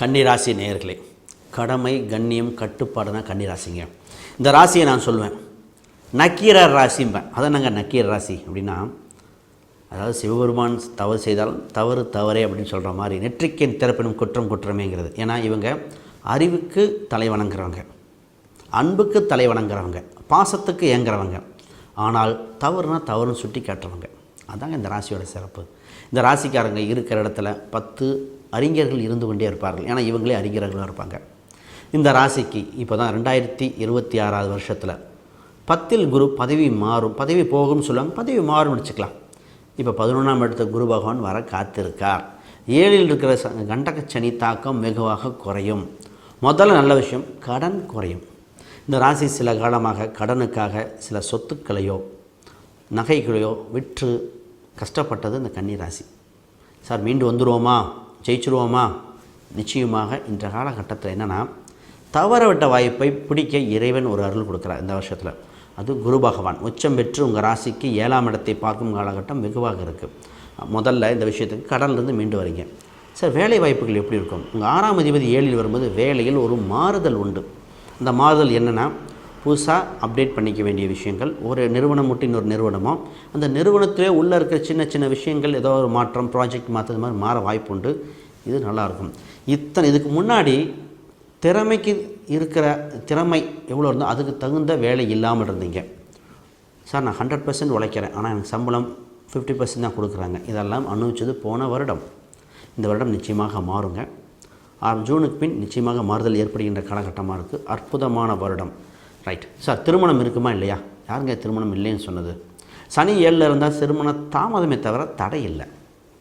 கன்னிராசி நேயர்களே கடமை கண்ணியம் கட்டுப்பாடுனா கன்னிராசிங்க. இந்த ராசியை நான் சொல்லுவேன் நக்கீரர் ராசிம்பேன். அதான் நாங்கள் நக்கீரர் ராசி அப்படின்னா அதாவது சிவபெருமான் தவறு செய்தாலும் தவறு தவறே அப்படின்னு சொல்கிற மாதிரி நெற்றிக்கின் திறப்பினும் குற்றம் குற்றமேங்கிறது. ஏன்னா இவங்க அறிவுக்கு தலை வணங்குறவங்க. அன்புக்கு தலை வணங்குறவங்க. பாசத்துக்கு ஏங்குறவங்க. ஆனால் தவறுனா தவறுன்னு சுட்டி காட்டுறவங்க அதாங்க இந்த ராசியோட சிறப்பு. இந்த ராசிக்காரங்க இருக்கிற இடத்துல பத்து அறிஞர்கள் இருந்து கொண்டே இருப்பார்கள். ஏன்னா இவங்களே அறிஞர்களாக இருப்பாங்க. இந்த ராசிக்கு இப்போ தான் ரெண்டாயிரத்தி இருபத்தி ஆறாவது வருஷத்தில் பத்தில் குரு பதவி மாறும். பதவி போகும்னு சொல்லுவாங்க. பதவி மாறும்னு வச்சுக்கலாம். இப்போ பதினொன்றாம் இடத்த குரு பகவான் வர காத்திருக்கார். ஏழில் இருக்கிற ச தாக்கம் வெகுவாக குறையும். முதல்ல நல்ல விஷயம் கடன் குறையும். இந்த ராசி சில காலமாக கடனுக்காக சில சொத்துக்களையோ நகைகளையோ விற்று கஷ்டப்பட்டது இந்த கன்னி ராசி சார் மீண்டு வந்துடுவோமா ஜெயிச்சிருவோமா? நிச்சயமாக இன்ற காலகட்டத்தில் என்னென்னா தவற விட்ட வாய்ப்பை பிடிக்க இறைவன் ஒரு அருள் கொடுக்குறார் இந்த வருஷத்தில். அது குரு பகவான். உச்சம் பெற்று உங்கள் ராசிக்கு ஏழாம் இடத்தை பார்க்கும் காலகட்டம் வெகுவாக இருக்குது முதல்ல இந்த விஷயத்துக்கு கடல்லேருந்து மீண்டு வரீங்க. சார் வேலை வாய்ப்புகள் எப்படி இருக்கும்? உங்கள் ஆறாம் அதிபதி ஏழில் வரும்போது வேலையில் ஒரு மாறுதல் உண்டு. அந்த மாறுதல் என்னென்னா புதுசாக அப்டேட் பண்ணிக்க வேண்டிய விஷயங்கள். ஒரு நிறுவனம் மட்டும் இன்னொரு நிறுவனமோ அந்த நிறுவனத்திலே உள்ளே இருக்கிற சின்ன சின்ன விஷயங்கள் ஏதோ ஒரு மாற்றம் ப்ராஜெக்ட் மாற்றது மாதிரி மாற வாய்ப்பு உண்டு. இது நல்லாயிருக்கும் இத்தனை இதுக்கு முன்னாடி திறமைக்கு இருக்கிற திறமை எவ்வளோ இருந்தோ அதுக்கு தகுந்த வேலை இல்லாமல் இருந்தீங்க. சார் நான் ஹண்ட்ரட் பர்சன்ட் உழைக்கிறேன். ஆனால் எனக்கு சம்பளம் ஃபிஃப்டி பர்சன்ட் தான் கொடுக்குறாங்க. இதெல்லாம் அனுபவிச்சது போன வருடம். இந்த வருடம் நிச்சயமாக மாறுங்க. ஆறு ஜூனுக்கு பின் நிச்சயமாக மாறுதல் ஏற்படுகின்ற காலகட்டமாக இருக்குது அற்புதமான வருடம். ரைட் சார் திருமணம் இருக்குமா இல்லையா? யாருங்க திருமணம் இல்லைன்னு சொன்னது? சனி ஏழில் இருந்தால் திருமண தாமதமே தவிர தடை இல்லை.